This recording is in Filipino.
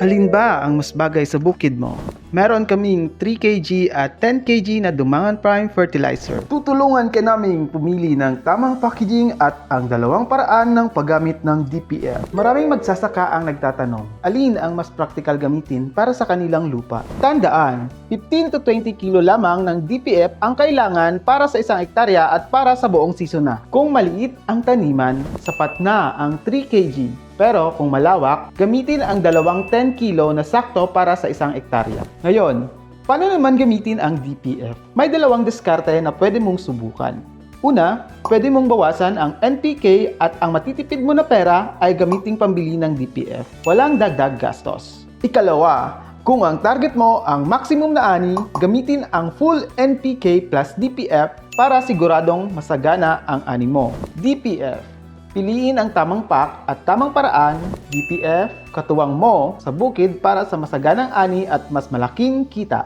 Alin ba ang mas bagay sa bukid mo? Meron kaming 3 kg at 10 kg na Dumangan Prime Fertilizer. Tutulungan ka naming pumili ng tamang packaging at ang dalawang paraan ng paggamit ng DPF. Maraming magsasaka ang nagtatanong, alin ang mas praktikal gamitin para sa kanilang lupa? Tandaan, 15 to 20 kilo lamang ng DPF ang kailangan para sa isang ektarya at para sa buong season na. Kung maliit ang taniman, sapat na ang 3 kg. Pero kung malawak, gamitin ang dalawang 10 kilo na sakto para sa isang ektarya. Ngayon, paano naman gamitin ang DPF? May dalawang diskarte na pwede mong subukan. Una, pwede mong bawasan ang NPK at ang matitipid mo na pera ay gamiting pambili ng DPF. Walang dagdag gastos. Ikalawa, kung ang target mo ang maximum na ani, gamitin ang full NPK plus DPF para siguradong masagana ang ani mo. DPF Piliin ang tamang pack at tamang paraan, DPF, katuwang mo sa bukid para sa masaganang ani at mas malaking kita.